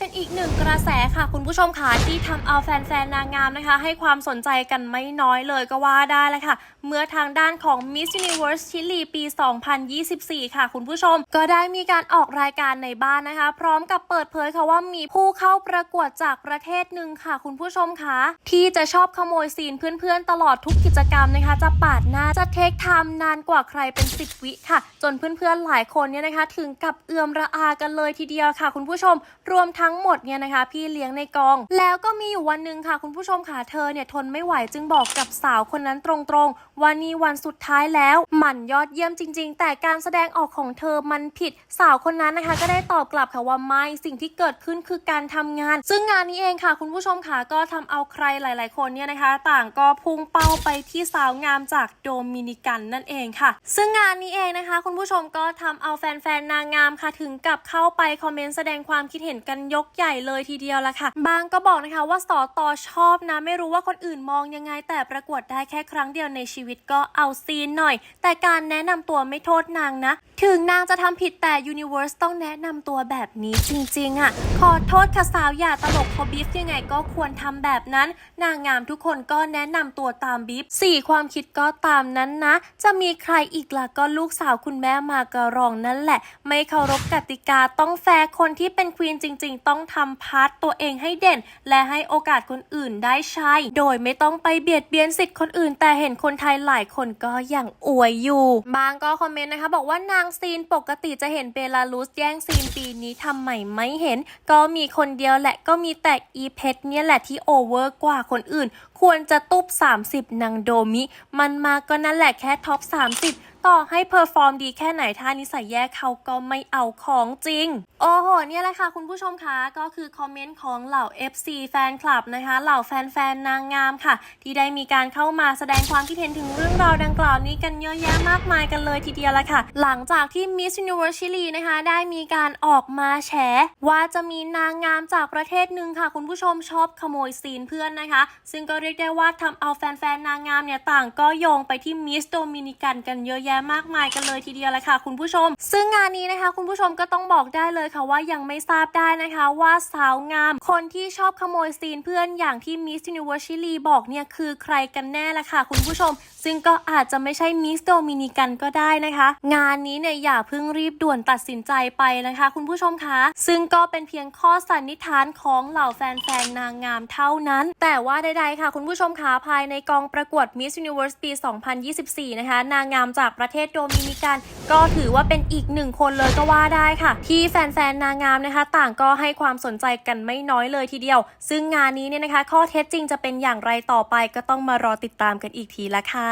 เป็นอีกหนึ่งกระแสค่ะ คุณผู้ชมค่ะที่ทำเอาแฟนๆนางงามนะคะ ให้ความสนใจกันไม่น้อยเลยก็ว่าได้เลยค่ะ เมื่อทางด้านของ Miss Universe ชิลีปี 2024 ค่ะ คุณผู้ชม ก็ได้มีการออกรายการในบ้านนะคะ พร้อมกับเปิดเผยค่ะว่ามีผู้เข้าประกวดจากประเทศหนึ่งค่ะ คุณผู้ชมค่ะที่จะชอบขโมยซีนเพื่อนๆ ตลอดทุกกิจกรรมนะคะ จะปาดหน้าจะเทคไทม์นานกว่าใครเป็น 10 วิค่ะ จนเพื่อนๆหลายคนเนี่ยนะคะ ถึงกับเอือมระอากันเลยทีเดียวค่ะ คุณผู้ชมรวมทั้ง้งหมดเนี่ยนะคะ พี่เลี้ยงในกอง แล้วก็มีอยู่วันหนึ่งค่ะ คุณผู้ชมค่ะเธอเนี่ยทนไม่ไหวจึงบอกกับสาวคนนั้นตรงๆว่านี่วันสุดท้ายแล้วหมันยอดเยี่ยมจริง ๆ แต่การแสดงออกของเธอมันผิดสาวคนนั้นนะคะ ก็ได้ตอบกลับค่ะว่าไม่สิ่งที่เกิดขึ้นคือการทำงาน ซึ่งงานนี้เองค่ะ คุณผู้ชมค่ะก็ทำเอาใครหลาย ๆ คนเนี่ยนะคะ ต่างก็พุ่งเป้าไปที่สาวงามจากโดมินิกันนั่นเองค่ะ ซึ่งงานนี้เองนะคะ คุณผู้ชมก็ทำเอาแฟน ๆ นางงามค่ะ ถึงกับเข้าไปคอมเมนต์แสดงความคิดเห็นกันยกใหญ่เลยทีเดียวละค่ะ บางก็บอกนะคะว่าสอตอชอบนะ ไม่รู้ว่าคนอื่นมองยังไง แต่ประกวดได้แค่ครั้งเดียวในชีวิตก็เอาซีนหน่อย แต่การแนะนำตัวไม่โทษนางนะ ถึงนางจะทำผิดแต่ Universe ต้องแนะนำตัวแบบนี้จริงๆอะ ขอโทษค่ะสาวอย่าตลกพอบีฟยังไงก็ควรทำแบบนั้น นางงามทุกคนก็แนะนำตัวตามบีฟสี่ความคิดก็ตามนั้นนะ จะมีใครอีกล่ะก็ลูกสาวคุณแม่มากระรองนั่นแหละ ไม่เคารพกติกาต้องแฟร์คนที่เป็นควีนจริง ๆต้องทำพาร์ตตัวเองให้เด่น และให้โอกาสคนอื่นได้ใช้ โดยไม่ต้องไปเบียดเบียนสิทธิ์คนอื่น แต่เห็นคนไทยหลายคนก็ยังอวยอยู่ บางก็คอมเมนต์นะคะ บอกว่านางซีนปกติจะเห็นเบลารุสแย่งซีนปีนี้ทำไมไม่เห็น ก็มีคนเดียวแหละก็มีแต่อีเพชรเนี่ยแหละที่โอเวอร์กว่าคนอื่น ควรจะตุบ 30 นางโดมิ มันมาก็นั่นแหละแค่ท็อป 30 ต่อให้เพอร์ฟอร์มดีแค่ไหนถ้านิสัยแย่เขาก็ไม่เอาของจริง โอ้โห เนี่ยแหละค่ะคุณผู้ชมคะก็คือคอมเมนต์ของเหล่า FC แฟนคลับนะคะ เหล่าแฟนๆ นางงามค่ะ ที่ได้มีการเข้ามาแสดงความคิดเห็นถึงเรื่องราวดังกล่าวนี้กันเยอะแยะมากมายกันเลยทีเดียวละค่ะ หลังจากที่ Miss Universe Chile นะคะ ได้มีการออกมาแฉว่าจะมีนางงามจากประเทศหนึ่งค่ะ คุณผู้ชมชอบขโมยซีนเพื่อนนะคะ ซึ่งก็เรียกได้ว่าทำเอาแฟนๆ นางงามเนี่ยต่างก็โยงไปที่ Miss Dominican กันเยอะแยะมากมายกันเลยทีเดียวละค่ะ คุณผู้ชม ซึ่งงานนี้นะคะ คุณผู้ชมก็ต้องบอกได้เลยค่ะว่ายังไม่ทราบได้นะคะว่าสาวงาม คนที่ชอบขโมยซีนเพื่อนอย่างที่ Miss Universe Chile บอกเนี่ยคือใครกันแน่ละค่ะ คุณผู้ชม ซึ่งก็อาจจะไม่ใช่มิสโดมินิกันก็ได้นะคะ งานนี้เนี่ยอย่าเพิ่งรีบด่วนตัดสินใจไปนะคะ คุณผู้ชมคะซึ่งก็เป็นเพียงข้อสันนิษฐานของเหล่าแฟนๆนางงามเท่านั้น แต่ว่าใดๆค่ะ คุณผู้ชมคะภายในกองประกวด Miss Universe ปี 2024 นะคะ นางงามจากประเทศโดมินิกัน ก็ถือว่าเป็นอีกหนึ่งคนเลยก็ว่าได้ค่ะ ที่แฟนๆนางงามนะคะ ต่างก็ให้ความสนใจกันไม่น้อยเลยทีเดียว ซึ่งงานนี้เนี่ยนะคะ ข้อเท็จจริงจะเป็นอย่างไรต่อไปก็ต้องมารอติดตามกันอีกทีละค่ะ